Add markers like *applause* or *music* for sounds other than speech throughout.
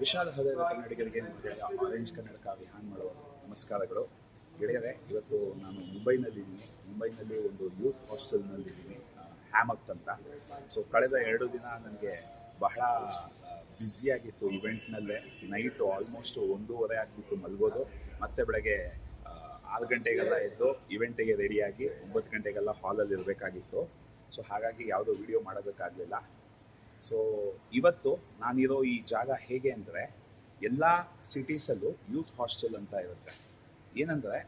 ವಿಶಾಲ ಹೃದಯದ ಕನ್ನಡಿಗರಿಗೆ ಮತ್ತು ಆರೆಂಜ್ ಕನ್ನಡಕ ವಿಹಾನ್ ಮಾಡುವ ನಮಸ್ಕಾರಗಳು. ಗೆಳೆಯರೆ, ಇವತ್ತು ನಾನು ಮುಂಬೈನಲ್ಲಿದ್ದೀನಿ ಮುಂಬೈನಲ್ಲಿ ಒಂದು ಯೂತ್ ಹಾಸ್ಟೆಲ್ನಲ್ಲಿದ್ದೀನಿ ಹ್ಯಾಮಕ್ ಅಂತ. ಸೊ ಕಳೆದ ಎರಡು ದಿನ ನನಗೆ ಬಹಳ ಬ್ಯುಸಿಯಾಗಿತ್ತು ಇವೆಂಟ್ನಲ್ಲೇ. ನೈಟು ಆಲ್ಮೋಸ್ಟ್ ಒಂದೂವರೆ ಆಗಿತ್ತು ಮಲ್ಗೋದು. ಮತ್ತೆ ಬೆಳಗ್ಗೆ ಆರು ಗಂಟೆಗೆಲ್ಲ ಎದ್ದು ಇವೆಂಟಿಗೆ ರೆಡಿಯಾಗಿ ಒಂಬತ್ತು ಗಂಟೆಗೆಲ್ಲ ಹಾಲಲ್ಲಿ ಇರಬೇಕಾಗಿತ್ತು ಸೊ ಹಾಗಾಗಿ ಯಾವುದೋ ವಿಡಿಯೋ ಮಾಡೋದಕ್ಕಾಗಲಿಲ್ಲ. ಸೊ ಇವತ್ತು ನಾನಿರೋ ಈ ಜಾಗ ಹೇಗೆ ಅಂದರೆ, ಎಲ್ಲ ಸಿಟೀಸಲ್ಲೂ ಯೂತ್ ಹಾಸ್ಟೆಲ್ ಅಂತ ಇರುತ್ತೆ. ಏನಂದರೆ,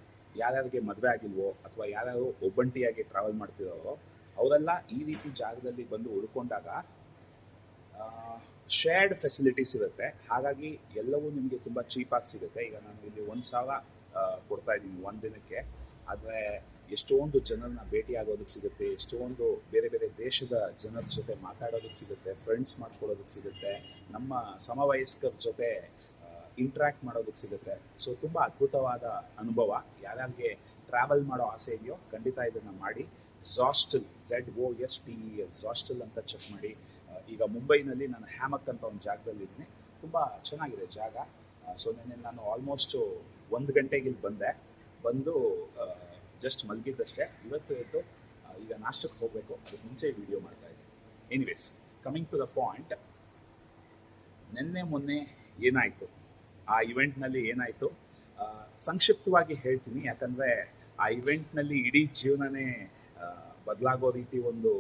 ಯಾರ್ಯಾರಿಗೆ ಮದುವೆ ಆಗಿಲ್ವೋ ಅಥವಾ ಯಾರ್ಯಾರು ಒಬ್ಬಂಟಿಯಾಗಿ ಟ್ರಾವೆಲ್ ಮಾಡ್ತಿರೋರೋ ಅವರೆಲ್ಲ ಈ ರೀತಿ ಜಾಗದಲ್ಲಿ ಬಂದು ಉಳ್ಕೊಂಡಾಗ ಶೇರ್ಡ್ ಫೆಸಿಲಿಟೀಸ್ ಇರುತ್ತೆ. ಹಾಗಾಗಿ ಎಲ್ಲವೂ ನಿಮಗೆ ತುಂಬ ಚೀಪಾಗಿ ಸಿಗುತ್ತೆ. ಈಗ ನಾನು ಇಲ್ಲಿ ಒಂದು ಸಾವಿರ ಕೊಡ್ತಾ ಇದ್ದೀನಿ, ಒಂದು ದಿನಕ್ಕೆ. ಆದರೆ ಎಷ್ಟೊಂದು ಜನರನ್ನ ಭೇಟಿ ಆಗೋದಕ್ಕೆ ಸಿಗುತ್ತೆ, ಎಷ್ಟೊಂದು ಬೇರೆ ಬೇರೆ ದೇಶದ ಜನರ ಜೊತೆ ಮಾತಾಡೋದಕ್ಕೆ ಸಿಗುತ್ತೆ ಫ್ರೆಂಡ್ಸ್ ಮಾಡ್ಕೊಳ್ಳೋದಕ್ಕೆ ಸಿಗುತ್ತೆ, ನಮ್ಮ ಸಮವಯಸ್ಕರ ಜೊತೆ ಇಂಟ್ರ್ಯಾಕ್ಟ್ ಮಾಡೋದಕ್ಕೆ ಸಿಗುತ್ತೆ. ಸೊ ತುಂಬ ಅದ್ಭುತವಾದ ಅನುಭವ. ಯಾರ್ಯಾರಿಗೆ ಟ್ರಾವೆಲ್ ಮಾಡೋ ಆಸೆ ಇದೆಯೋ ಖಂಡಿತ ಇದನ್ನು ಮಾಡಿ. Zostel Z O S T L Zostel ಅಂತ ಚೆಕ್ ಮಾಡಿ. ಈಗ ಮುಂಬೈನಲ್ಲಿ ನಾನು ಹ್ಯಾಮಕ್ ಅಂತ ಒಂದು ಜಾಗದಲ್ಲಿ ಇದ್ದೀನಿ. ತುಂಬ ಚೆನ್ನಾಗಿದೆ ಜಾಗ. ಸೊ ನೆನ್ನೆ ನಾನು ಆಲ್ಮೋಸ್ಟ್ ಒಂದು ಗಂಟೆಗೆ ಇಲ್ಲಿ ಬಂದೆ. ಬಂದು ಜಸ್ಟ್ ಮಲಗಿದ್ದಷ್ಟೇ ಇವತ್ತು ಎದ್ದು ಈಗ ನಾಷ್ಟಕ್ಕೆ ಹೋಗಬೇಕು. ಅದಕ್ಕೆ ಮುಂಚೆ ವಿಡಿಯೋ ಮಾಡ್ತಾ ಇದ್ದೀನಿ anyways coming to the point ನಿನ್ನೆ ಮೊನ್ನೆ ಏನಾಯಿತು? ಆ ಇವೆಂಟ್ನಲ್ಲಿ ಏನಾಯಿತು? ಸಂಕ್ಷಿಪ್ತವಾಗಿ ಹೇಳ್ತೀನಿ. ಯಾಕಂದರೆ ಆ ಇವೆಂಟ್ನಲ್ಲಿ ಇಡೀ ಜೀವನನೇ ಬದಲಾಗೋ ರೀತಿ ಒಂದು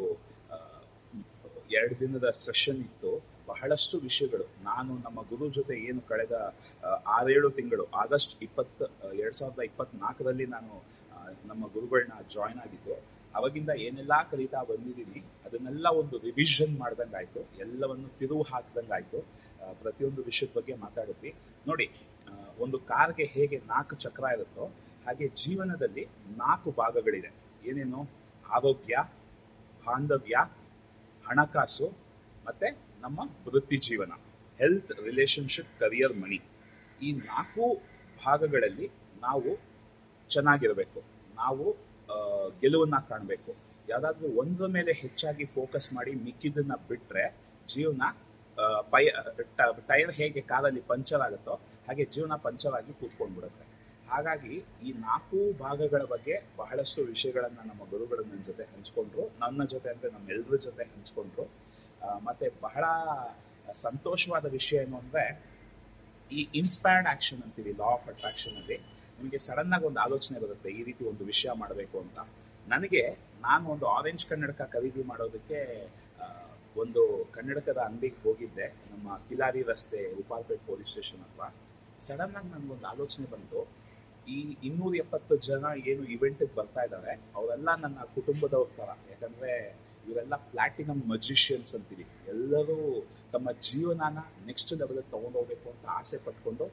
ಎರಡು ದಿನದ ಸೆಷನ್ ಇತ್ತು. ಬಹಳಷ್ಟು ವಿಷಯಗಳು. ನಾನು, ನಮ್ಮ ಗುರು ಜೊತೆ ಏನು ಕಳೆದ ಆರೇಳು ತಿಂಗಳು, ಆಗಸ್ಟ್ ಇಪ್ಪತ್ತು ಎರಡು ಸಾವಿರದ ಇಪ್ಪತ್ನಾಲ್ಕರಲ್ಲಿ ನಾನು ನಮ್ಮ ಗುರುಗಳನ್ನ ಜಾಯ್ನ್ ಆಗಿದ್ದು, ಅವಾಗಿಂದ ಏನೆಲ್ಲ ಕಲಿತಾ ಬಂದಿದ್ದೀನಿ, ಅದನ್ನೆಲ್ಲ ಒಂದು ರಿವಿಷನ್ ಮಾಡ್ದಂಗಾಯ್ತು, ಎಲ್ಲವನ್ನು ತಿರುವು ಆಯ್ತು ಪ್ರತಿಯೊಂದು ವಿಷಯದ ಬಗ್ಗೆ ಮಾತಾಡಿದ್ವಿ. ನೋಡಿ ಒಂದು ಕಾರ್ಗೆ ಹೇಗೆ ನಾಲ್ಕು ಚಕ್ರ ಇರುತ್ತೋ, ಹಾಗೆ ಜೀವನದಲ್ಲಿ ನಾಲ್ಕು ಭಾಗಗಳಿದೆ. ಏನೇನು? ಆರೋಗ್ಯ, ಬಾಂಧವ್ಯ, ಹಣಕಾಸು, ಮತ್ತೆ ನಮ್ಮ ವೃತ್ತಿ ಜೀವನ ಹೆಲ್ತ್ ರಿಲೇಶನ್ಶಿಪ್ ಕರಿಯರ್ ಮನಿ ಈ ನಾಲ್ಕು ಭಾಗಗಳಲ್ಲಿ ನಾವು ಚೆನ್ನಾಗಿರಬೇಕು. ನಾವು ಗೆಲುವನ್ನ ಕಾಣಬೇಕು. ಯಾವುದಾದ್ರೂ ಒಂದ್ರ ಮೇಲೆ ಹೆಚ್ಚಾಗಿ ಫೋಕಸ್ ಮಾಡಿ ಮಿಕ್ಕಿದ್ದನ್ನ ಬಿಟ್ರೆ ಜೀವನ ಪೈ ಟೈರ್ ಹೇಗೆ ಕಾರಲ್ಲಿ ಪಂಚರ್ ಆಗುತ್ತೋ ಹಾಗೆ ಜೀವನ ಪಂಚರ್ ಆಗಿ ಕೂತ್ಕೊಂಡ್ಬಿಡುತ್ತೆ. ಹಾಗಾಗಿ ಈ ನಾಲ್ಕು ಭಾಗಗಳ ಬಗ್ಗೆ ಬಹಳಷ್ಟು ವಿಷಯಗಳನ್ನ ನಮ್ಮ ಗುರುಗಳು ನನ್ನ ಜೊತೆ ಹಂಚ್ಕೊಂಡ್ರು. ನನ್ನ ಜೊತೆ ಅಂದ್ರೆ ನಮ್ಮೆಲ್ಲರ ಜೊತೆ ಹಂಚ್ಕೊಂಡ್ರು. ಮತ್ತೆ ಬಹಳ ಸಂತೋಷವಾದ ವಿಷಯ ಏನು ಅಂದ್ರೆ ಈ ಇನ್ಸ್ಪೈರ್ಡ್ ಆಕ್ಷನ್ ಅಂತೀವಿ ಲಾ ಆಫ್ ಅಟ್ರಾಕ್ಷನ್ ಅಲ್ಲಿ. ನಿಮಗೆ ಸಡನ್ ಆಗಿ ಒಂದು ಆಲೋಚನೆ ಬರುತ್ತೆ, ಈ ರೀತಿ ಒಂದು ವಿಷಯ ಮಾಡಬೇಕು ಅಂತ. ನನಗೆ ನಾನು ಒಂದು ಆರೆಂಜ್ ಕನ್ನಡಕ ಖರೀದಿ ಮಾಡೋದಕ್ಕೆ ಒಂದು ಕನ್ನಡಕದ ಅಂಗಡಿಗೆ ಹೋಗಿದ್ದೆ, ನಮ್ಮ ಕಿಲಾರಿ ರಸ್ತೆ ಉಪಾಲ್ಪೇಟ್ ಪೊಲೀಸ್ ಸ್ಟೇಷನ್ ಹತ್ರ. ಸಡನ್ ಆಗಿ ನನಗೊಂದು ಆಲೋಚನೆ ಬಂತು, ಈ ಇನ್ನೂರ ಎಪ್ಪತ್ತು ಜನ ಏನು ಇವೆಂಟಿಗೆ ಬರ್ತಾ ಇದ್ದಾರೆ ಅವರೆಲ್ಲ ನನ್ನ ಕುಟುಂಬದವ್ರ ಥರ ಯಾಕಂದ್ರೆ ಇವರೆಲ್ಲ ಪ್ಲಾಟಿನಮ್ ಮಜಿಷಿಯನ್ಸ್ ಅಂತೀವಿ ಎಲ್ಲರೂ ತಮ್ಮ ಜೀವನಾನ ನೆಕ್ಸ್ಟ್ ಲೆವೆಲ್ ತಗೊಂಡೋಗ್ಬೇಕು ಅಂತ ಆಸೆ ಪಟ್ಕೊಂಡು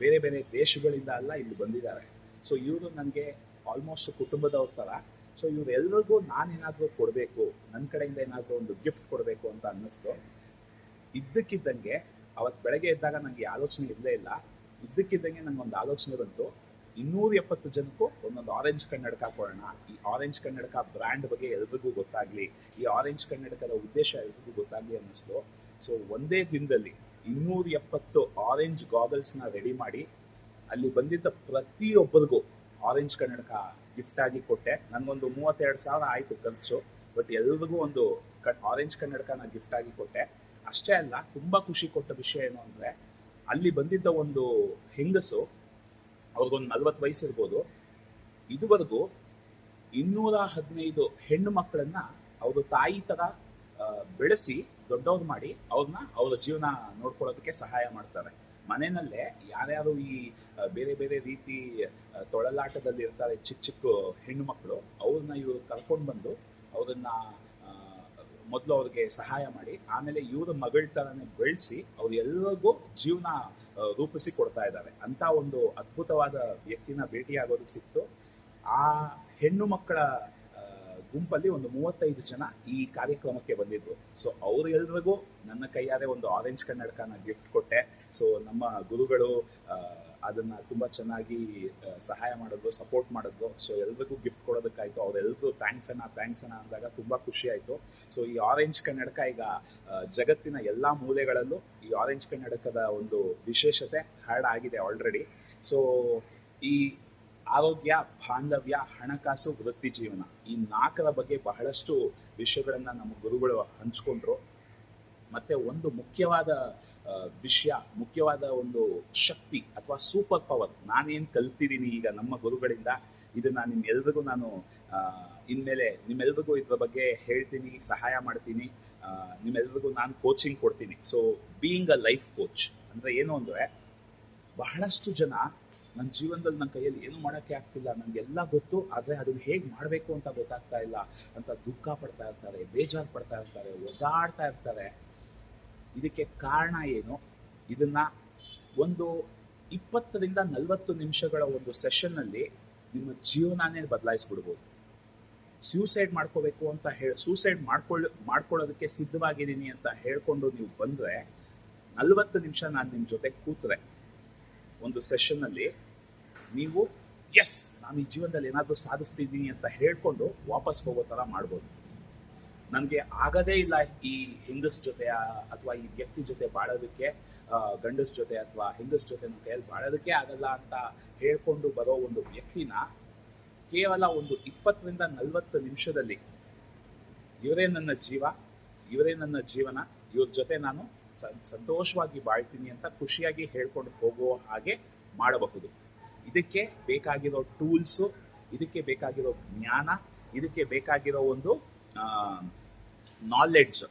ಬೇರೆ ಬೇರೆ ದೇಶಗಳಿಂದ ಅಲ್ಲ ಇಲ್ಲಿ ಬಂದಿದ್ದಾರೆ. ಸೊ ಇವರು ನನಗೆ ಆಲ್ಮೋಸ್ಟ್ ಕುಟುಂಬದವ್ರ ಥರ ಸೊ ಇವರೆಲ್ಲರಿಗೂ ನಾನೇನಾದರೂ ಕೊಡಬೇಕು ನನ್ನ ಕಡೆಯಿಂದ ಏನಾದರೂ ಒಂದು ಗಿಫ್ಟ್ ಕೊಡಬೇಕು ಅಂತ ಅನ್ನಿಸ್ತು. ಇದ್ದಕ್ಕಿದ್ದಂಗೆ ಅವತ್ತು ಬೆಳಗ್ಗೆ ಇದ್ದಾಗ ನನಗೆ ಆಲೋಚನೆ ಇರಲೇ ಇಲ್ಲ. ಇದ್ದಕ್ಕಿದ್ದಂಗೆ ನನಗೊಂದು ಆಲೋಚನೆ ಬಂತು. ಇನ್ನೂರ ಎಪ್ಪತ್ತು ಜನಕ್ಕೂ ಒಂದೊಂದು ಆರೆಂಜ್ ಕನ್ನಡಕ ಕೊಡೋಣ. ಈ ಆರೆಂಜ್ ಕನ್ನಡಕ ಬ್ರ್ಯಾಂಡ್ ಬಗ್ಗೆ ಎಲ್ರಿಗೂ ಗೊತ್ತಾಗಲಿ. ಈ ಆರೆಂಜ್ ಕನ್ನಡಕದ ಉದ್ದೇಶ ಎಲ್ರಿಗೂ ಗೊತ್ತಾಗಲಿ ಅನ್ನಿಸ್ತು. ಸೊ ಒಂದೇ ದಿನದಲ್ಲಿ ಇನ್ನೂರ ಎಪ್ಪತ್ತು ಆರೆಂಜ್ ಗಾಗಲ್ಸ್ನ ರೆಡಿ ಮಾಡಿ ಅಲ್ಲಿ ಬಂದಿದ್ದ ಪ್ರತಿಯೊಬ್ಬರಿಗೂ ಆರೆಂಜ್ ಕನ್ನಡಕ ಗಿಫ್ಟ್ ಆಗಿ ಕೊಟ್ಟೆ. ನನಗೊಂದು ಮೂವತ್ತೆರಡು ಸಾವಿರ ಆಯಿತು ಖರ್ಚು ಬಟ್ ಎಲ್ರಿಗೂ ಒಂದು ಆರೆಂಜ್ ಕನ್ನಡಕನ ಗಿಫ್ಟ್ ಆಗಿ ಕೊಟ್ಟೆ. ಅಷ್ಟೇ ಅಲ್ಲ, ತುಂಬಾ ಖುಷಿ ಕೊಟ್ಟ ವಿಷಯ ಏನು ಅಂದರೆ, ಅಲ್ಲಿ ಬಂದಿದ್ದ ಒಂದು ಹೆಂಗಸು, ಅವ್ರಿಗೊಂದು ನಲ್ವತ್ತು ವಯಸ್ಸು ಇರ್ಬೋದು ಇದುವರೆಗೂ ಇನ್ನೂರ ಹದಿನೈದು ಹೆಣ್ಣು ಮಕ್ಕಳನ್ನ ಅವರು ತಾಯಿ ತರ ಬೆಳೆಸಿ ದೊಡ್ಡವ್ರು ಮಾಡಿ ಅವ್ರನ್ನ ಅವರ ಜೀವನ ನೋಡ್ಕೊಳ್ಳೋದಕ್ಕೆ ಸಹಾಯ ಮಾಡ್ತಾರೆ. ಮನೆಯಲ್ಲೇ ಯಾರ್ಯಾರು ಈ ಬೇರೆ ಬೇರೆ ರೀತಿ ತೊಳಲಾಟದಲ್ಲಿ ಇರ್ತಾರೆ ಚಿಕ್ಕ ಚಿಕ್ಕ ಹೆಣ್ಣು ಮಕ್ಕಳು ಅವ್ರನ್ನ ಇವರು ಕರ್ಕೊಂಡು ಬಂದು ಅವ್ರನ್ನ ಮೊದಲು ಅವ್ರಿಗೆ ಸಹಾಯ ಮಾಡಿ, ಆಮೇಲೆ ಇವ್ರ ಮಗಳ ಥರನೇ ಬೆಳೆಸಿ ಅವ್ರು ಎಲ್ಲರಿಗೂ ಜೀವನ ರೂಪಿಸಿ ಕೊಡ್ತಾ ಇದ್ದಾರೆ. ಅಂತ ಒಂದು ಅದ್ಭುತವಾದ ವ್ಯಕ್ತಿನ ಭೇಟಿಯಾಗೋದಕ್ಕೆ ಸಿಕ್ತು. ಆ ಹೆಣ್ಣು ಮಕ್ಕಳ ಗುಂಪಲ್ಲಿ ಒಂದು ಮೂವತ್ತೈದು ಜನ ಈ ಕಾರ್ಯಕ್ರಮಕ್ಕೆ ಬಂದಿದ್ರು. ಸೊ ಅವರೆಲ್ಲರಿಗೂ ನನ್ನ ಕೈಯಾರೆ ಒಂದು ಆರೆಂಜ್ ಕನ್ನಡಕನ ಗಿಫ್ಟ್ ಕೊಟ್ಟೆ. ಸೊ ನಮ್ಮ ಗುರುಗಳು ಅದನ್ನ ತುಂಬಾ ಚೆನ್ನಾಗಿ ಸಹಾಯ ಮಾಡಿದ್ರು ಸಪೋರ್ಟ್ ಮಾಡಿದ್ರು. ಸೊ ಎಲ್ರಿಗೂ ಗಿಫ್ಟ್ ಕೊಡೋದಕ್ಕಾಯ್ತು. ಅವ್ರೆಲ್ರಿಗೂ ಥ್ಯಾಂಕ್ಸ್ ಅಣ್ಣ ಥ್ಯಾಂಕ್ಸ್ ಅಣ್ಣ ಅಂದಾಗ ತುಂಬಾ ಖುಷಿ ಆಯ್ತು. ಸೊ ಈ ಆರೆಂಜ್ ಕನ್ನಡಕ ಈಗ ಜಗತ್ತಿನ ಎಲ್ಲಾ ಮೂಲೆಗಳಲ್ಲೂ ಈ ಆರೆಂಜ್ ಕನ್ನಡಕದ ಒಂದು ವಿಶೇಷತೆ ಹ್ಯಾಡ್ ಆಗಿದೆ ಆಲ್ರೆಡಿ ಸೊ ಈ ಆರೋಗ್ಯ, ಬಾಂಧವ್ಯ, ಹಣಕಾಸು, ವೃತ್ತಿ ಜೀವನ ಈ ನಾಲ್ಕರ ಬಗ್ಗೆ ಬಹಳಷ್ಟು ವಿಷಯಗಳನ್ನು ನಮ್ಮ ಗುರುಗಳು ಹಂಚ್ಕೊಂಡ್ರು. ಮತ್ತೆ ಒಂದು ಮುಖ್ಯವಾದ ವಿಷಯ, ಮುಖ್ಯವಾದ ಒಂದು ಶಕ್ತಿ ಅಥವಾ ಸೂಪರ್ ಪವರ್ ನಾನೇನು ಕಲ್ತಿದ್ದೀನಿ ಈಗ ನಮ್ಮ ಗುರುಗಳಿಂದ ಇದನ್ನ ನಿಮ್ಮೆಲ್ರಿಗೂ ನಾನು ಇನ್ಮೇಲೆ ನಿಮ್ಮೆಲ್ರಿಗೂ ಇದ್ರ ಬಗ್ಗೆ ಹೇಳ್ತೀನಿ, ಸಹಾಯ ಮಾಡ್ತೀನಿ ನಿಮ್ಮೆಲ್ರಿಗೂ ನಾನು ಕೋಚಿಂಗ್ ಕೊಡ್ತೀನಿ. So being a life coach ಅಂದ್ರೆ ಏನು ಅಂದರೆ ಬಹಳಷ್ಟು ಜನ ನನ್ನ ಜೀವನದಲ್ಲಿ ನನ್ನ ಕೈಯಲ್ಲಿ ಏನು ಮಾಡೋಕ್ಕೆ ಆಗ್ತಿಲ್ಲ ನನಗೆಲ್ಲ ಗೊತ್ತು, ಆದರೆ ಅದನ್ನು ಹೇಗೆ ಮಾಡಬೇಕು ಅಂತ ಗೊತ್ತಾಗ್ತಾ ಇಲ್ಲ. ಅಂತ ದುಃಖ ಪಡ್ತಾ ಇರ್ತಾರೆ, ಬೇಜಾರು ಪಡ್ತಾ ಇರ್ತಾರೆ, ಒದ್ದಾಡ್ತಾ ಇರ್ತಾರೆ. ಇದಕ್ಕೆ ಕಾರಣ ಏನು? ಇದನ್ನ ಒಂದು ಇಪ್ಪತ್ತರಿಂದ ನಲವತ್ತು ನಿಮಿಷಗಳ ಒಂದು ಸೆಷನ್ನಲ್ಲಿ ನಿಮ್ಮ ಜೀವನನೇ ಬದಲಾಯಿಸ್ಬಿಡ್ಬೋದು. ಸೂಸೈಡ್ ಮಾಡ್ಕೋಬೇಕು ಅಂತ ಹೇಳಿ ಸೂಸೈಡ್ ಮಾಡ್ಕೊಳ್ಳ ಮಾಡ್ಕೊಳ್ಳೋದಕ್ಕೆ ಸಿದ್ಧವಾಗಿದ್ದೀನಿ ಅಂತ ಹೇಳ್ಕೊಂಡು ನೀವು ಬಂದ್ರೆ, ನಲವತ್ತು ನಿಮಿಷ ನಾನು ನಿಮ್ಮ ಜೊತೆ ಕೂತ್ರೆ, ಒಂದು ಸೆಷನ್ನಲ್ಲಿ ನೀವು ಎಸ್ ನಾನು ಈ ಜೀವನದಲ್ಲಿ ಏನಾದರೂ ಸಾಧಿಸ್ತಿದ್ದೀನಿ ಅಂತ ಹೇಳ್ಕೊಂಡು ವಾಪಸ್ ಹೋಗೋ ಥರ ಮಾಡ್ಬೋದು. ನನಗೆ ಆಗದೇ ಇಲ್ಲ ಈ ಹೆಂಗಸ್ ಜೊತೆ ಅಥವಾ ಈ ವ್ಯಕ್ತಿ ಜೊತೆ ಬಾಳೋದಕ್ಕೆ ಗಂಡಸ್ ಜೊತೆ ಅಥವಾ ಹೆಂಗಸ್ ಜೊತೆ ನನ್ನ ಕೈಯಲ್ಲಿ ಬಾಳೋದಕ್ಕೆ ಆಗಲ್ಲ ಅಂತ ಹೇಳ್ಕೊಂಡು ಬರೋ ಒಂದು ವ್ಯಕ್ತಿನ ಕೇವಲ ಒಂದು ಇಪ್ಪತ್ತರಿಂದ ನಲವತ್ತು ನಿಮಿಷದಲ್ಲಿ ಇವರೇ ನನ್ನ ಜೀವ, ಇವರೇ ನನ್ನ ಜೀವನ, ಇವ್ರ ಜೊತೆ ನಾನು ಸಂತೋಷವಾಗಿ ಬಾಳ್ತೀನಿ ಅಂತ ಖುಷಿಯಾಗಿ ಹೇಳ್ಕೊಂಡು ಹೋಗುವ ಹಾಗೆ ಮಾಡಬಹುದು. ಇದಕ್ಕೆ ಬೇಕಾಗಿರೋ ಟೂಲ್ಸು, ಇದಕ್ಕೆ ಬೇಕಾಗಿರೋ ಜ್ಞಾನ, ಇದಕ್ಕೆ ಬೇಕಾಗಿರೋ ಒಂದು ನಾಲೆಡ್ಜ್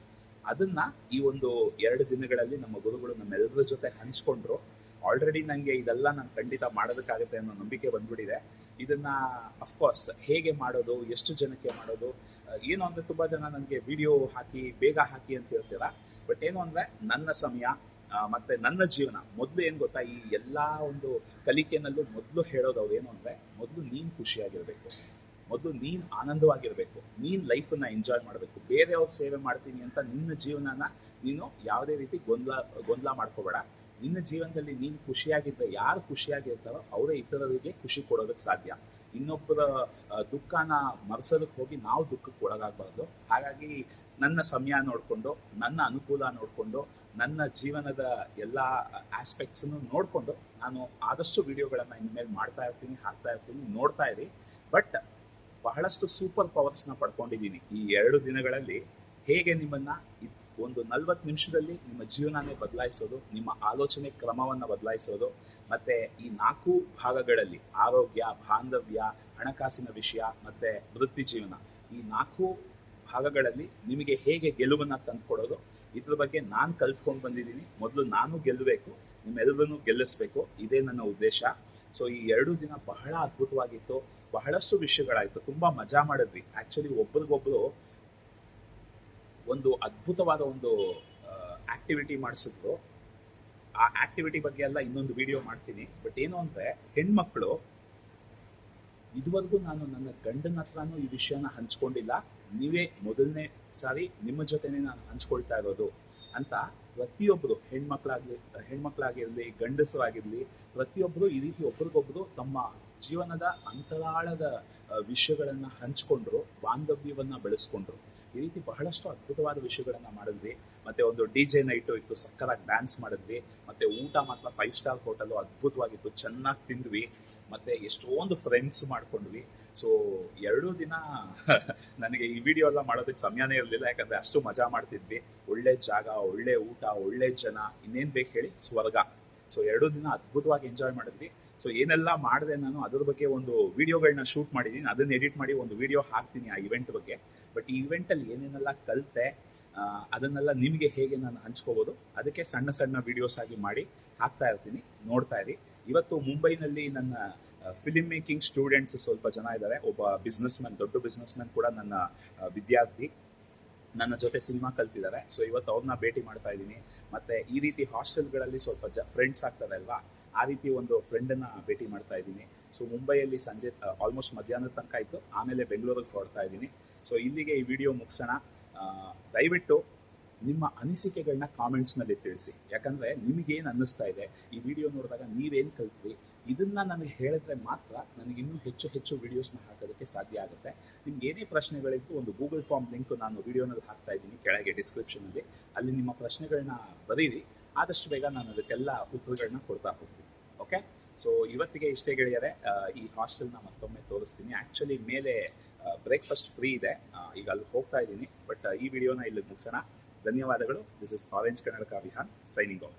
ಅದನ್ನ ಈ ಒಂದು ಎರಡು ದಿನಗಳಲ್ಲಿ ನಮ್ಮ ಗುರುಗಳು ನಮ್ಮೆಲ್ಲರ ಜೊತೆ ಹಂಚ್ಕೊಂಡ್ರು. ಆಲ್ರೆಡಿ ನನಗೆ ಇದೆಲ್ಲ ನಾನು ಖಂಡಿತ ಮಾಡೋದಕ್ಕಾಗುತ್ತೆ ಅನ್ನೋ ನಂಬಿಕೆ ಬಂದ್ಬಿಟ್ಟಿದೆ. ಇದನ್ನ ಅಫ್ಕೋರ್ಸ್ ಹೇಗೆ ಮಾಡೋದು, ಎಷ್ಟು ಜನಕ್ಕೆ ಮಾಡೋದು ಏನು ಅಂದರೆ ತುಂಬಾ ಜನ ನನಗೆ ವಿಡಿಯೋ ಹಾಕಿ, ಬೇಗ ಹಾಕಿ ಅಂತ ಹೇಳ್ತೀರಾ? ಬಟ್ ಏನು ಅಂದ್ರೆ, ನನ್ನ ಸಮಯ ಮತ್ತೆ ನನ್ನ ಜೀವನ, ಮೊದಲು ಏನ್ ಗೊತ್ತಾ? ಈ ಎಲ್ಲಾ ಒಂದು ಕಲಿಕೆನಲ್ಲೂ ಮೊದಲು ಹೇಳೋದು ಅವ್ರು ಏನು ಅಂದ್ರೆ, ಮೊದಲು ನೀನ್ ಖುಷಿಯಾಗಿರ್ಬೇಕು. ಮೊದಲು ನೀನ್ ಆನಂದವಾಗಿರ್ಬೇಕು. ನೀನ್ ಲೈಫನ್ನ ಎಂಜಾಯ್ ಮಾಡಬೇಕು. ಬೇರೆಯವ್ರ ಸೇವೆ ಮಾಡ್ತೀನಿ ಅಂತ ನಿನ್ನ ಜೀವನನ ನೀನು ಯಾವುದೇ ರೀತಿ ಗೊಂದಲ ಗೊಂದಲ ಮಾಡ್ಕೋಬೇಡ. ನಿನ್ನ ಜೀವನದಲ್ಲಿ ನೀನು ಖುಷಿಯಾಗಿದ್ರೆ ಯಾರು ಖುಷಿಯಾಗಿರ್ತಾರೋ ಅವರೇ ಇತರರಿಗೆ ಖುಷಿ ಕೊಡೋದಕ್ಕೆ ಸಾಧ್ಯ. ಇನ್ನೊಬ್ಬರ ದುಃಖನ ಮರೆಸೋದಕ್ಕೆ ಹೋಗಿ ನಾವು ದುಃಖಕ್ಕೆ ಒಳಗಾಗಬಾರ್ದು. ಹಾಗಾಗಿ ನನ್ನ ಸಮಯ ನೋಡಿಕೊಂಡು, ನನ್ನ ಅನುಕೂಲ ನೋಡಿಕೊಂಡು, ನನ್ನ ಜೀವನದ ಎಲ್ಲ ಆಸ್ಪೆಕ್ಟ್ಸನ್ನು ನೋಡಿಕೊಂಡು ನಾನು ಆದಷ್ಟು ವಿಡಿಯೋಗಳನ್ನು ಇನ್ಮೇಲೆ ಮಾಡ್ತಾ ಇರ್ತೀನಿ, ಹಾಕ್ತಾ ಇರ್ತೀನಿ, ನೋಡ್ತಾ ಇರಿ. ಬಟ್ ಬಹಳಷ್ಟು ಸೂಪರ್ ಪವರ್ಸ್ನ ಪಡ್ಕೊಂಡಿದ್ದೀನಿ ಈ ಎರಡು ದಿನಗಳಲ್ಲಿ. ಹೇಗೆ ನಿಮ್ಮನ್ನ ಒಂದು ನಲ್ವತ್ತು ನಿಮಿಷದಲ್ಲಿ ನಿಮ್ಮ ಜೀವನನೇ ಬದಲಾಯಿಸೋದು, ನಿಮ್ಮ ಆಲೋಚನೆ ಕ್ರಮವನ್ನು ಬದಲಾಯಿಸೋದು, ಮತ್ತೆ ಈ ನಾಲ್ಕು ಭಾಗಗಳಲ್ಲಿ ಆರೋಗ್ಯ, ಬಾಂಧವ್ಯ, ಹಣಕಾಸಿನ ವಿಷಯ, ಮತ್ತೆ ವೃತ್ತಿ ಜೀವನ, ಈ ನಾಲ್ಕು ಭಾಗಗಳಲ್ಲಿ ನಿಮಗೆ ಹೇಗೆ ಗೆಲುವನ್ನು ತಂದುಕೊಡೋದು, ಇದ್ರ ಬಗ್ಗೆ ನಾನು ಕಲ್ತ್ಕೊಂಡು ಬಂದಿದ್ದೀನಿ. ಮೊದಲು ನಾನು ಗೆಲ್ಲಬೇಕು ನಿಮ್ಮೆಲ್ಲರನ್ನು ಗೆಲ್ಲಿಸ್ಬೇಕು, ಇದೇ ನನ್ನ ಉದ್ದೇಶ. ಸೊ ಈ ಎರಡು ದಿನ ಬಹಳ ಅದ್ಭುತವಾಗಿತ್ತು, ಬಹಳಷ್ಟು ವಿಷಯಗಳಾಯಿತು, ತುಂಬ ಮಜಾ ಮಾಡಿದ್ವಿ. ಆ್ಯಕ್ಚುಲಿ ಒಬ್ರಿಗೊಬ್ರು ಒಂದು ಅದ್ಭುತವಾದ ಒಂದು ಆಕ್ಟಿವಿಟಿ ಮಾಡಿಸಿದ್ರು. ಆ ಆಕ್ಟಿವಿಟಿ ಬಗ್ಗೆ ಎಲ್ಲ ಇನ್ನೊಂದು ವಿಡಿಯೋ ಮಾಡ್ತೀನಿ. ಬಟ್ ಏನು ಅಂದರೆ, ಹೆಣ್ಮಕ್ಳು, ಇದುವರೆಗೂ ನಾನು ನನ್ನ ಗಂಡನ ಹತ್ರನೂ ಈ ವಿಷಯನ ಹಂಚ್ಕೊಂಡಿಲ್ಲ. ನೀವೇ ಮೊದಲನೇ ಸಾರಿ ನಿಮ್ಮ ಜೊತೆನೆ ನಾನು ಹಂಚ್ಕೊಳ್ತಾ ಇರೋದು ಅಂತ ಪ್ರತಿಯೊಬ್ಬರು ಹೆಣ್ಮಕ್ಳಾಗ್ಲಿ, ಹೆಣ್ಮಕ್ಳಾಗಿರಲಿ, ಗಂಡಸರಾಗಿರಲಿ ಪ್ರತಿಯೊಬ್ಬರು ಈ ರೀತಿ ಒಬ್ರಿಗೊಬ್ರು ತಮ್ಮ ಜೀವನದ ಅಂತರಾಳದ ವಿಷಯಗಳನ್ನು ಹಂಚ್ಕೊಂಡ್ರು, ಬಾಂಧವ್ಯವನ್ನ ಬೆಳೆಸ್ಕೊಂಡ್ರು. ಈ ರೀತಿ ಬಹಳಷ್ಟು ಅದ್ಭುತವಾದ ವಿಷಯಗಳನ್ನ ಮಾಡಿದ್ವಿ. ಮತ್ತೆ ಒಂದು ಡಿ ಜೆ ನೈಟು ಇತ್ತು ಸಕ್ಕರಾಗಿ ಡ್ಯಾನ್ಸ್ ಮಾಡಿದ್ವಿ. ಮತ್ತೆ ಊಟ ಮಾತ್ರ ಫೈವ್ ಸ್ಟಾರ್ ಹೋಟೆಲ್ ಅದ್ಭುತವಾಗಿತ್ತು, ಚೆನ್ನಾಗಿ ತಿಂದ್ವಿ. ಮತ್ತೆ ಎಷ್ಟೊಂದು ಫ್ರೆಂಡ್ಸ್ ಮಾಡ್ಕೊಂಡ್ವಿ. ಸೊ ಎರಡೂ ದಿನ *laughs* ನನಗೆ ಈ ವಿಡಿಯೋ ಎಲ್ಲ ಮಾಡೋದಕ್ಕೆ ಸಮಯನೇ ಇರಲಿಲ್ಲ. ಯಾಕಂದ್ರೆ ಅಷ್ಟು ಮಜಾ ಮಾಡ್ತಿದ್ವಿ. ಒಳ್ಳೆ ಜಾಗ, ಒಳ್ಳೆ ಊಟ, ಒಳ್ಳೆ ಜನ, ಇನ್ನೇನ್ ಬೇಕು ಹೇಳಿ, ಸ್ವರ್ಗ. ಸೊ ಎರಡೂ ದಿನ ಅದ್ಭುತವಾಗಿ ಎಂಜಾಯ್ ಮಾಡಿದ್ವಿ. ಸೊ ಏನೆಲ್ಲ ಮಾಡಿದೆ ನಾನು, ಅದ್ರ ಬಗ್ಗೆ ಒಂದು ವಿಡಿಯೋಗಳನ್ನ ಶೂಟ್ ಮಾಡಿದ್ದೀನಿ ಅದನ್ನ ಎಡಿಟ್ ಮಾಡಿ ಒಂದು ವಿಡಿಯೋ ಹಾಕ್ತೀನಿ ಆ ಇವೆಂಟ್ ಬಗ್ಗೆ. ಬಟ್ ಈ ಇವೆಂಟಲ್ಲಿ ಏನೇನೆಲ್ಲ ಕಲಿತೆ ಅದನ್ನೆಲ್ಲ ನಿಮಗೆ ಹೇಗೆ ನಾನು ಹಂಚ್ಕೋಬಹುದು ಅದಕ್ಕೆ ಸಣ್ಣ ಸಣ್ಣ ವಿಡಿಯೋಸ್ ಆಗಿ ಮಾಡಿ ಹಾಕ್ತಾ ಇರ್ತೀನಿ, ನೋಡ್ತಾ ಇರಿ. ಇವತ್ತು ಮುಂಬೈನಲ್ಲಿ ನನ್ನ ಫಿಲಿಮ್ ಮೇಕಿಂಗ್ ಸ್ಟೂಡೆಂಟ್ಸ್ ಸ್ವಲ್ಪ ಜನ ಇದ್ದಾರೆ ಒಬ್ಬ ಬಿಸ್ನೆಸ್ ಮ್ಯಾನ್ ದೊಡ್ಡ ಬಿಸ್ನೆಸ್ ಮ್ಯಾನ್ ಕೂಡ ನನ್ನ ವಿದ್ಯಾರ್ಥಿ. ನನ್ನ ಜೊತೆ ಸಿನಿಮಾ ಕಲ್ತಿದ್ದಾರೆ. ಸೊ ಇವತ್ತು ಅವ್ರನ್ನ ಭೇಟಿ ಮಾಡ್ತಾ ಇದ್ದೀನಿ. ಮತ್ತೆ ಈ ರೀತಿ ಹಾಸ್ಟೆಲ್ಗಳಲ್ಲಿ ಸ್ವಲ್ಪ ಜ ಫ್ರೆಂಡ್ಸ್ ಆಗ್ತಾರೆ ಅಲ್ವಾ ಆ ರೀತಿ ಒಂದು ಫ್ರೆಂಡನ್ನ ಭೇಟಿ ಮಾಡ್ತಾ ಇದ್ದೀನಿ. ಸೊ ಮುಂಬೈಯಲ್ಲಿ ಸಂಜೆ ಆಲ್ಮೋಸ್ಟ್ ಮಧ್ಯಾಹ್ನದ ತನಕ ಇತ್ತು ಆಮೇಲೆ ಬೆಂಗಳೂರಿಗೆ ಹೊರಡ್ತಾ ಇದ್ದೀನಿ. ಸೊ ಇಲ್ಲಿಗೆ ಈ ವಿಡಿಯೋ ಮುಗಿಸೋಣ. ದಯವಿಟ್ಟು ನಿಮ್ಮ ಅನಿಸಿಕೆಗಳನ್ನ ಕಾಮೆಂಟ್ಸ್ನಲ್ಲಿ ತಿಳಿಸಿ. ಯಾಕಂದರೆ ನಿಮಗೇನು ಅನ್ನಿಸ್ತಾ ಇದೆ? ಈ ವಿಡಿಯೋ ನೋಡಿದಾಗ ನೀವೇನು ಕಲ್ತ್ರಿ? ಇದನ್ನ ನನಗೆ ಹೇಳಿದ್ರೆ ಮಾತ್ರ ನನಗೆ ಇನ್ನೂ ಹೆಚ್ಚು ಹೆಚ್ಚು ವಿಡಿಯೋಸ್ನ ಹಾಕೋದಕ್ಕೆ ಸಾಧ್ಯ ಆಗುತ್ತೆ. ನಿಮ್ಗೆ ಏನೇ ಪ್ರಶ್ನೆಗಳಿತ್ತು ಒಂದು ಗೂಗಲ್ ಫಾರ್ಮ್ ಲಿಂಕ್ ನಾನು ವಿಡಿಯೋನಲ್ಲಿ ಹಾಕ್ತಾ ಇದ್ದೀನಿ ಕೆಳಗೆ ಡಿಸ್ಕ್ರಿಪ್ಷನಲ್ಲಿ ಅಲ್ಲಿ. ನಿಮ್ಮ ಪ್ರಶ್ನೆಗಳನ್ನ ಬರೀರಿ. ಆದಷ್ಟು ಬೇಗ ನಾನು ಅದಕ್ಕೆಲ್ಲ ಉತ್ತರಗಳನ್ನ ಕೊಡ್ತಾ ಹೋಗ್ತೀನಿ. ಓಕೆ ಸೊ ಇವತ್ತಿಗೆ ಇಷ್ಟೇ ಗೆಳೆಯರೆ ಈ ಹಾಸ್ಟೆಲ್ನ ಮತ್ತೊಮ್ಮೆ ತೋರಿಸ್ತೀನಿ. ಆ್ಯಕ್ಚುಲಿ ಮೇಲೆ ಬ್ರೇಕ್ಫಾಸ್ಟ್ ಫ್ರೀ ಇದೆ. ಈಗ ಅಲ್ಲಿ ಹೋಗ್ತಾ ಇದ್ದೀನಿ. ಬಟ್ ಈ ವಿಡಿಯೋನ ಇಲ್ಲಿ ಮುಗಿಸೋಣ. ಧನ್ಯವಾದಗಳು. This is orange Kannada Abhiyan signing off